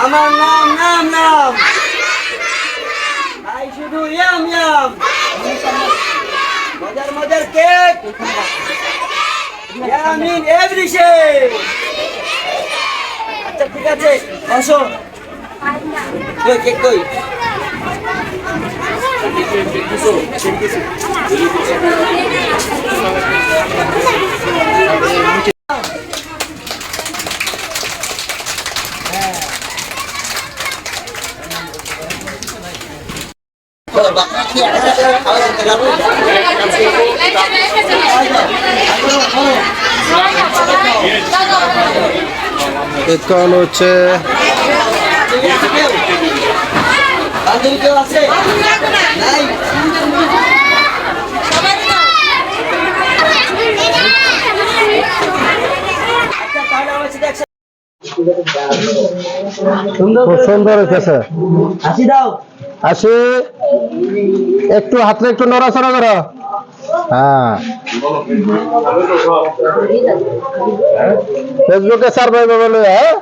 আমার নাম নাম নাম। তাই শুধু ইয়াম ইয়াম। মজার মজার কেক। ইয়ামিন এভরি আচ্ছা ঠিক আছে বসো কই, কেক কই? কেক খাওয়ানো হচ্ছে। আছে নাই খুব সুন্দর হইতেছে। হাসি দাও। আসি। একটু হাতটা একটু নড়াচড়া করো। হ্যাঁ। ফেসবুকে সার্ভাই বলে হ্যাঁ?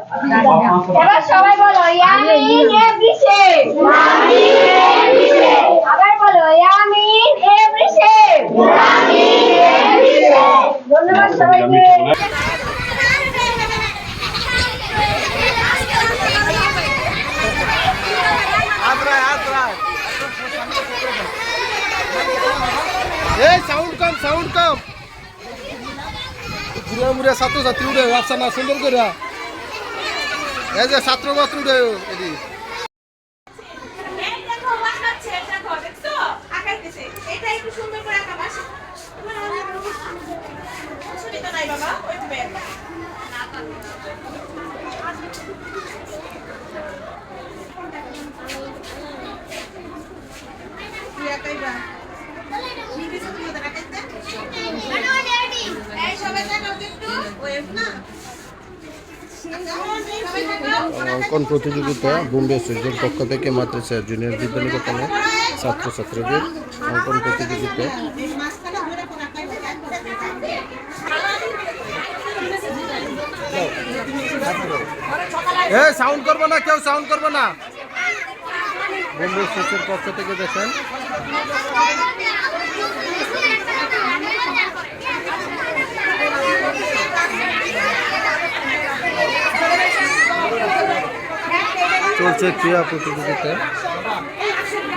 সবাই বলো ইয়ামিন এভরিথিং ইয়ামিন এভরিথিং আবার বলো ইয়ামিন এভরিথিং ইয়ামিন এভরিথিং ধন্যবাদ সবাইকে এই সাউন্ড কম সাউন্ড কম। ঘুরে মুড়ে ছাত্রছাত্রী উঠে ব্যবসা না সুন্দর করে এই যে ছাত্র ছাত্রী উঠে এটা দেখো দেখছ আঁকাইতেছে এটা একটু সুন্দর করে আঁকা মাসি অসুবিধা নাই বাবা ওই ব্যাগ তুই আঁকাইবা শিখেছো তুমি ওদের আঁকাইতে এই সবাই দেখাও তো একটু ওই না সবাই দেখাও অঙ্কন প্রতিযোগিতা বোম্বে সূর্যের পক্ষ থেকে মাদ্রাসা জুনিয়র বিদ্যানিকেতনে ছাত্রছাত্রীদের অঙ্কন প্রতিযোগিতা। সাউন্ড করব না কেউ সাউন্ড করব না। বোম্বে সূর্যের পক্ষ থেকে দেখেন। চলছে ক্রীড়া প্রতিযোগিতা।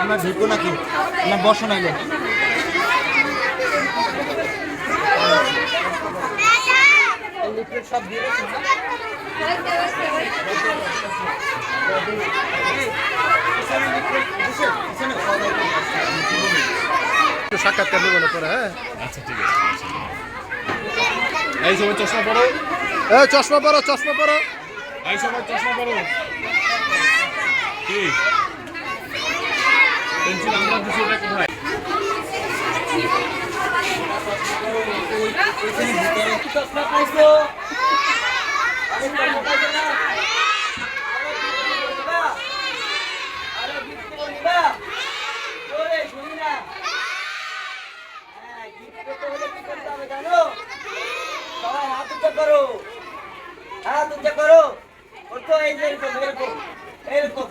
আমরা ঢুকবো নাকি? না বসো নাইলে। একটু সাক্ষাৎকার নেব না পরে হ্যাঁ? এই সবাই চশমা পরো। এ চশমা পরো চশমা পরো। এই সবাই চশমা পরো। কি? পেন্সিল আমরা দিছি, এটা কোথায়? সবাই হাত উঁচা করো। হাত উঁচা করো। করতো এই যে এরকম এরকম। এরকম